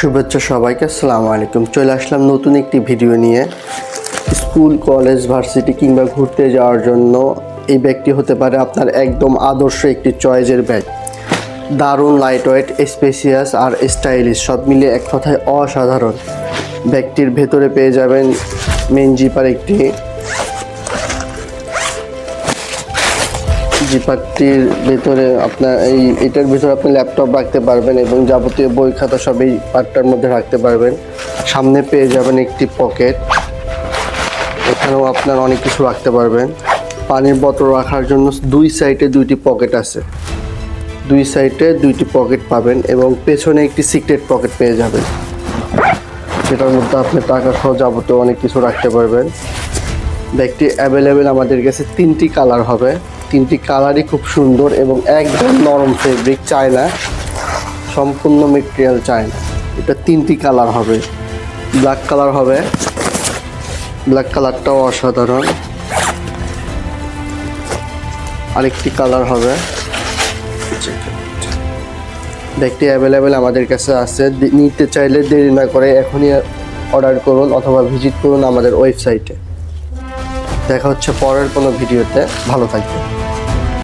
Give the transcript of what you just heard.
শুভেচ্ছা সবাইকে, আসসালামু আলাইকুম। চলে আসলাম নতুন একটি ভিডিও নিয়ে। স্কুল, কলেজ, ভার্সিটি কিংবা ঘুরতে যাওয়ার জন্য এই ব্যাগটি হতে পারে আপনার একদম আদর্শ একটি চয়েজের ব্যাগ। দারুণ লাইট ওয়েট স্পেসিয়াস আর স্টাইলিশ সব মিলে এক কথায় অসাধারণ। ব্যাগটির ভেতরে পেয়ে যাবেন মেন জিপার একটি জিপারটির ভেতরে আপনার এই, এটার ভিতরে আপনি ল্যাপটপ রাখতে পারবেন এবং যাবতীয় বই খাতা সব এই পার্টটার মধ্যে রাখতে পারবেন। সামনে পেয়ে যাবেন একটি পকেট এখানেও আপনার অনেক কিছু রাখতে পারবেন। পানির বোতল রাখার জন্য দুই সাইডে দুইটি পকেট আছে। দুই সাইডে দুইটি পকেট পাবেন এবং পেছনে একটি সিক্রেট পকেট পেয়ে যাবেন। সেটার মধ্যে আপনি টাকা সহ যাবতীয় অনেক কিছু রাখতে পারবেন। ব্যাগটি অ্যাভেলেবেল আমাদের কাছে তিনটি কালার হবে। তিনটি কালারই খুব সুন্দর এবং একদম নরম ফেব্রিক চায় না সম্পূর্ণ মেটেরিয়াল চায় না এটা তিনটি কালার হবে। ব্ল্যাক কালার হবে। ব্ল্যাক কালারটাও অসাধারণ। আরেকটি কালার হবে। ব্যাগটি অ্যাভেলেবেল আমাদের কাছে আছে। নিতে চাইলে দেরি না করে এখনই অর্ডার করুন অথবা ভিজিট করুন আমাদের ওয়েবসাইটে দেখা হচ্ছে পরের কোনো ভিডিওতে। ভালো থাকবেন।